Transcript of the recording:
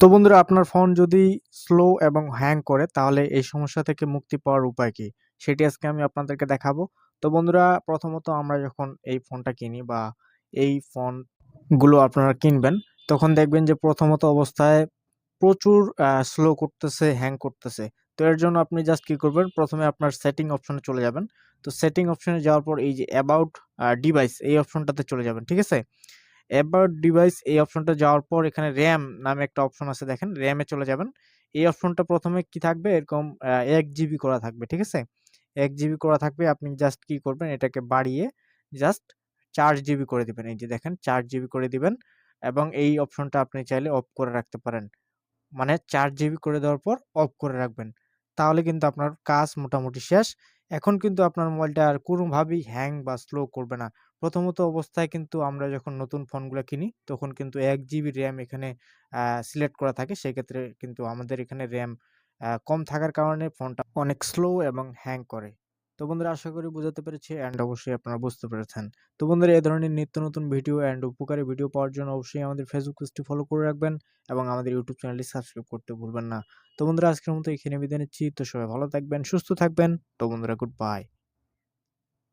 তো বন্ধুরা আপনার ফোন যদি স্লো এবং হ্যাং করে তাহলে এই সমস্যা থেকে মুক্তি পাওয়ার উপায় কি? সেটি আজকে আমি আপনাদেরকে দেখাবো। তো বন্ধুরা প্রথমত আমরা যখন এই ফোনটা কিনি বা এই ফোনগুলো আপনারা কিনবেন তখন দেখবেন যে প্রথমত অবস্থায় প্রচুর স্লো করতেছে, হ্যাং করতেছে। তো এর জন্য আপনি জাস্ট কি করবেন? প্রথমে আপনার সেটিং অপশনে চলে যাবেন। তো সেটিং অপশনে যাওয়ার পর এই যে অ্যাবাউট ডিভাইস এই অপশনটাতে চলে যাবেন। ঠিক আছে? অ্যাবাউট ডিভাইস এই অপশনটা যাওয়ার পর এখানে র্যাম নামে একটা অপশন আছে দেখেন, র্যামে চলে যাবেন। এই অপশনটা ১ম এ কি থাকবে? এরকম এক জিবি করা থাকবে। ঠিক আছে? এক জিবি করা থাকবে। আপনি জাস্ট কি করবেন? এটাকে বাড়িয়ে জাস্ট চার জিবি করে দিবেন। এই যে দেখেন চার জিবি করে দিবেন এবং এই অপশনটা আপনি চাইলে অফ করে রাখতে পারেন। মানে চার জিবি করে দেওয়ার পর অফ করে রাখবেন। তাহলে কিন্তু আপনার কাজ মোটামুটি শেষ। এখন কিন্তু আপনার মোবাইলটা আর কোনোভাবেই হ্যাং বা স্লো করবে না। প্রথমত অবস্থায় কিন্তু আমরা যখন নতুন ফোনগুলো কিনি, তখন কিন্তু এক জিবি র্যাম এখানে সিলেক্ট করা থাকে। সেক্ষেত্রে কিন্তু আমাদের এখানে র্যাম কম থাকার কারণে ফোনটা অনেক স্লো এবং হ্যাং করে। তো বন্ধুরা আশা করি বোঝাতে পেরেছি অ্যান্ড অবশ্যই আপনারা বুঝতে পেরেছেন। তো বন্ধুরা এ ধরনের নিত্য নতুন ভিডিও অ্যান্ড উপকারী ভিডিও পাওয়ার জন্য অবশ্যই আমাদের ফেসবুক পেজটি ফলো করে রাখবেন এবং আমাদের ইউটিউব চ্যানেলটি সাবস্ক্রাইব করতে ভুলবেন না। তো বন্ধুরা আজকের মতো এখানে বিদায় নিচ্ছি। তো সবাই ভালো থাকবেন, সুস্থ থাকবেন। তো বন্ধুরা গুড বাই।